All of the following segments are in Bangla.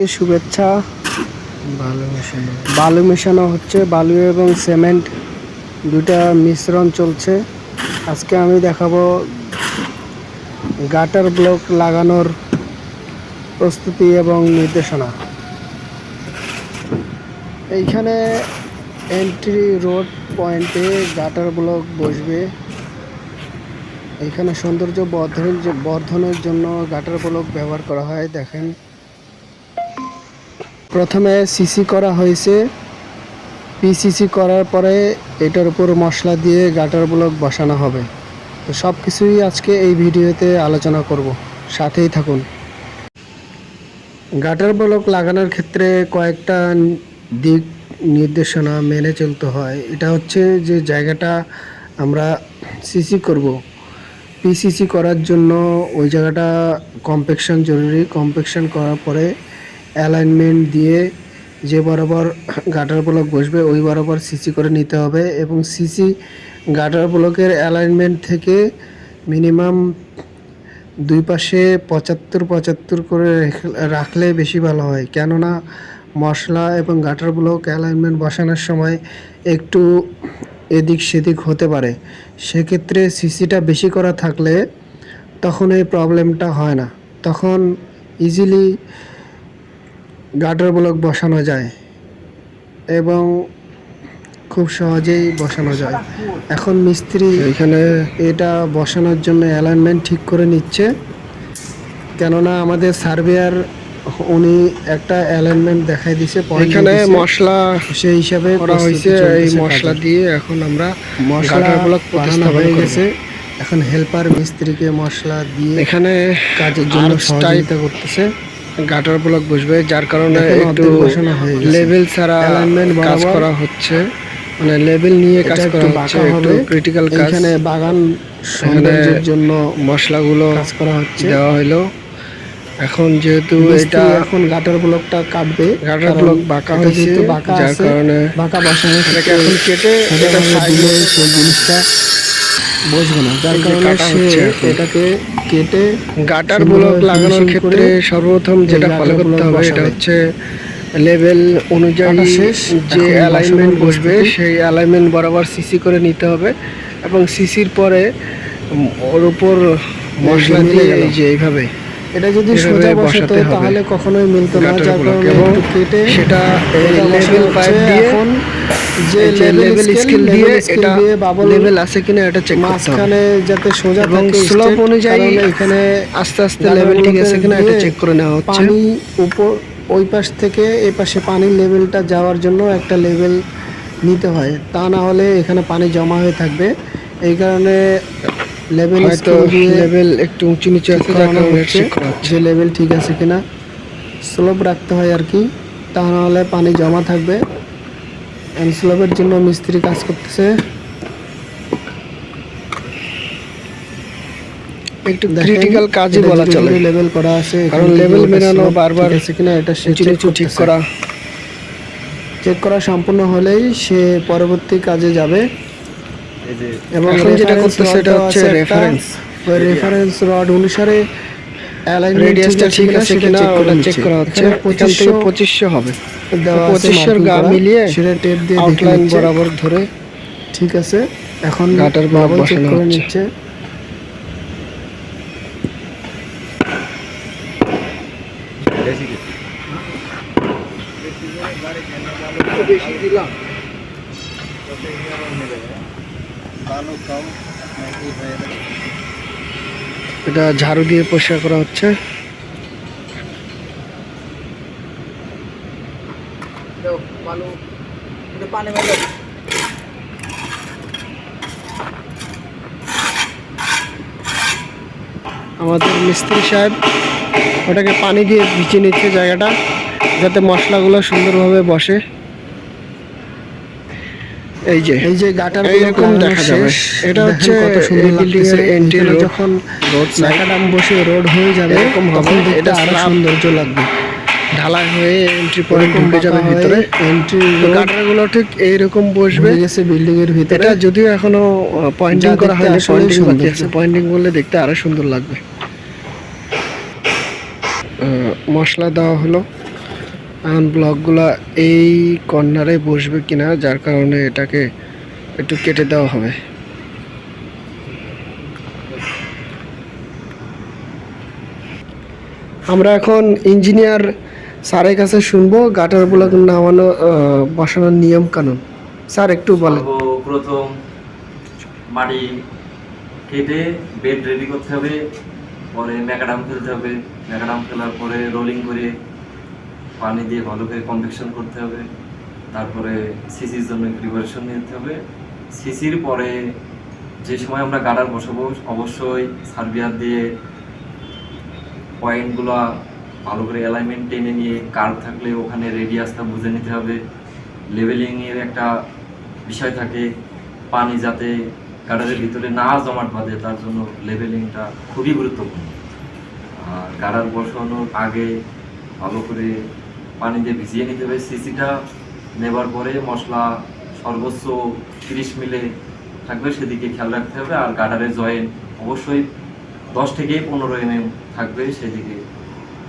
শুভেচ্ছা। ভালো মেশানো। বালু মেশানো হচ্ছে। বালু এবং সিমেন্ট দুটা মিশ্রণ চলছে। আজকে আমি দেখাবো গাটার ব্লক লাগানোর প্রস্তুতি এবং নির্দেশনা। এইখানে এন্ট্রি রোড পয়েন্টে গাটার ব্লক বসবে। এখানে সৌন্দর্য বর্ধনের বর্ধনের জন্য গাটার ব্লক ব্যবহার করা হয়। দেখেন। প্রথমে সিসি করা হয়েছে। পিসিসি করার পরে এটার উপর মশলা দিয়ে গাটার ব্লক বসানো হবে। তো সব কিছুই আজকে এই ভিডিওতে আলোচনা করব। সাথেই থাকুন। গাটার ব্লক লাগানোর ক্ষেত্রে কয়েকটা দিক নির্দেশনা মেনে চলতে হয়। এটা হচ্ছে যে জায়গাটা আমরা সিসি করব। পিসিসি করার জন্য ওই জায়গাটা কম্পেকশন জরুরি। কম্পেকশন করার পরে অ্যালাইনমেন্ট দিয়ে যে বরাবর গাটার ব্লক বসবে, ওই বরাবর সিসি করে নিতে হবে এবং সিসি গাটার ব্লকের অ্যালাইনমেন্ট থেকে মিনিমাম দুই পাশে পঁচাত্তর পঁচাত্তর করে রেখ- রাখলে বেশি ভালো হয়। কেননা মশলা এবং গাটার ব্লক অ্যালাইনমেন্ট বসানোর সময় একটু এদিক সেদিক হতে পারে। সেক্ষেত্রে সিসিটা বেশি করা থাকলে তখন এই প্রবলেমটা হয় না। তখন ইজিলি গাটার ব্লক বসানো যায় এবং খুব সহজেই বসানো যায়। এখন মিস্ত্রি এখানে এটা বসানোর জন্য অ্যালাইনমেন্ট ঠিক করে নিচ্ছে। কেননা আমাদের সার্ভেয়ার উনি একটা অ্যালাইনমেন্ট দেখাই দিছে এখানে মশলা সেই হিসাবে করা হয়েছে এই মশলা দিয়ে এখন আমরা মশলা ব্লক বানানো হয়ে গেছে। এখন হেল্পার মিস্ত্রিকে মশলা দিয়ে এখানে কাজের জন্য সহযোগিতা করতেছে। গাটার ব্লক বসবে যার কারণে একটু। লেভেল ছাড়া কাজ করা হচ্ছে। মানে লেভেল নিয়ে কাজ করা হচ্ছে একটু ক্রিটিক্যাল কাজ। এখানে বাগান সৌন্দর্যের জন্য মশলাগুলো কাজ করা হচ্ছে। দেওয়া হলো এখন যেহেতু এটা এখন গাটার ব্লকটা কাটবে গাটার ব্লক বাঁকা হয়েছে যার কারণে বাঁকা বসানো এটাকে এখন কেটে এটা জিনিসটা। বসবে না। যার কারণে সে এটাকে কেটে গাটার ব্লক লাগানোর ক্ষেত্রে সর্বপ্রথম যেটা ফলো করতে হবে এটা হচ্ছে লেভেল অনুযায়ী শেষ, যে অ্যালাইনমেন্ট বসবে সেই অ্যালাইনমেন্ট বরাবর সিসি করে নিতে হবে এবং সিসির পরে ওর উপর মশলা দিয়ে এই যে এইভাবে এটা যদি সোজা বসাতো। তাহলে কখনোই মিলতো না যার কারণে কেটে সেটা লেভেল পাইপ দিয়ে এখন যে লেভেল স্কেল দিয়ে এটা লেভেল আছে কিনা এটা চেক করতে হবে। মাঝখানে যাতে সোজা থাকে straight, অনুযায়ী এখানে আস্তে আস্তে লেভেল ঠিক আছে কিনা এটা চেক করে নেওয়া হচ্ছে। পানি উপর ওই পাশ থেকে এই পাশে পানির লেভেলটা যাওয়ার জন্য একটা লেভেল নিতে হয়। তা না হলে এখানে পানি জমা হয়ে থাকবে। এই কারণে লেভেল হয়তো লেভেল একটু উঁচু নিচু আছে যে লেভেল ঠিক আছে কিনা স্লোপ রাখতে হয় আর কি। তা না হলে পানি জমা থাকবে। স্লোপের জন্য মিস্ত্রি কাজ করতেছে। একটু ক্রিটিক্যাল কাজই বলা চলে। লেভেল করা আছে কারণ মেলানো বারবার আছে কিনা এটা নিচু ঠিক করা। চেক করা সম্পূর্ণ হলেই সে পরবর্তী কাজে যাবে। এবং এখন যেটা করতেছে rod হচ্ছে রেফারেন্স ওই রেফারেন্স রড অনুসারে alignment রেডিয়াসটা ঠিক আছে কিনা ওটা চেক করা হচ্ছে। এখানে থেকে 2500 পঁচিশশো হবে। দেওয়া আছে পঁচিশশোর গা মিলিয়ে সেটা টেপ দিয়ে আউটলাইন বরাবর ধরে। ঠিক আছে। এখন গাটার বাবল চেক এটা ঝাড়ু দিয়ে পরিষ্কার করা হচ্ছে। আমাদের মিস্ত্রি সাহেব ওটাকে পানি দিয়ে ভিজিয়ে নিচ্ছে জায়গাটা যাতে মশলাগুলো সুন্দরভাবে বসে। এই যে এই যে গাটার এইরকম দেখা যাবে। এটা হচ্ছে কত সুন্দর লাগতেছে। entry যখন। ম্যাকাডাম বসে রোড হয়ে যাবে এরকম হবে। এটা আরও সৌন্দর্য লাগবে। ঢালাই হয়ে এন্ট্রি পয়েন্ট ঢুকে যাবে ভিতরে। এন্ট্রি কাটারগুলো ঠিক এইরকম বসবে। গেছে বিল্ডিং এর ভিতরে। এটা যদিও এখনও পয়েন্টিং করা হয়নি পয়েন্টিং বাকি আছে। পয়েন্টিং করলে দেখতে আরও সুন্দর লাগবে। মশলা দেওয়া হলো। এখন ব্লকগুলো এই কর্নারে বসবে কিনা, যার কারণে এটাকে একটু কেটে দেওয়া হবে। আমরা এখন ইঞ্জিনিয়ার স্যারের কাছে শুনব, গাটার ব্লক নামানো বসানোর নিয়ম কানুন স্যার, একটু বলেন। প্রথম মাটি কেটে বেড রেডি করতে হবে, পরে ম্যাকাডাম ফেলতে হবে। ম্যাকাডাম ফেলার পরে রোলিং করে পানি দিয়ে ভালো করে কনভেকশন করতে হবে। তারপরে সিসির জন্য প্রিপারেশন নিতে হবে। সিসির পরে যে সময় আমরা গাডার বসাবো, অবশ্যই সার্ভিয়ার দিয়ে পয়েন্টগুলো ভালো করে অ্যালাইনমেন্ট টেনে নিয়ে কার্ভ থাকলে ওখানে রেডিয়াসটা বুঝে নিতে হবে। লেভেলিংয়ের একটা বিষয় থাকে, পানি যাতে গাডারের ভিতরে না জমাট বাঁধে, তার জন্য লেভেলিংটা খুবই গুরুত্বপূর্ণ। আর গাডার বসানোর আগে ভালো করে পানি দিয়ে ভিজিয়ে নিতে হবে। সিসিটা নেবার পরে মশলা সর্বোচ্চ তিরিশ মিলে থাকবে, সেদিকে খেয়াল রাখতে হবে। আর গাডারের জয়েন্ট অবশ্যই দশ থেকে পনেরো এমএম থাকবে, সেদিকে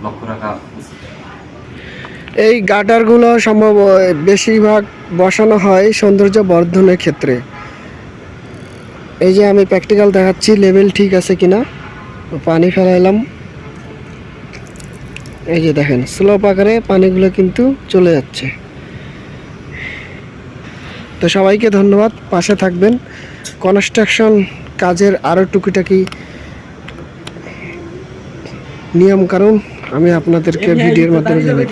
লক্ষ্য রাখা উচিত। এই গাটারগুলো সম্ভব বেশিরভাগ বসানো হয় সৌন্দর্য বর্ধনের ক্ষেত্রে। এই যে আমি প্র্যাকটিক্যাল দেখাচ্ছি লেভেল ঠিক আছে কিনা পানি ফেলাইলাম। এই যে দেখেন স্লোপ আকারে পানিগুলো কিন্তু চলে যাচ্ছে। তো সবাইকে ধন্যবাদ পাশে থাকবেন। কনস্ট্রাকশন কাজের আরও টুকিটাকি নিয়ম কারণ আমি আপনাদেরকে ভিডিওর মাধ্যমে জানাই।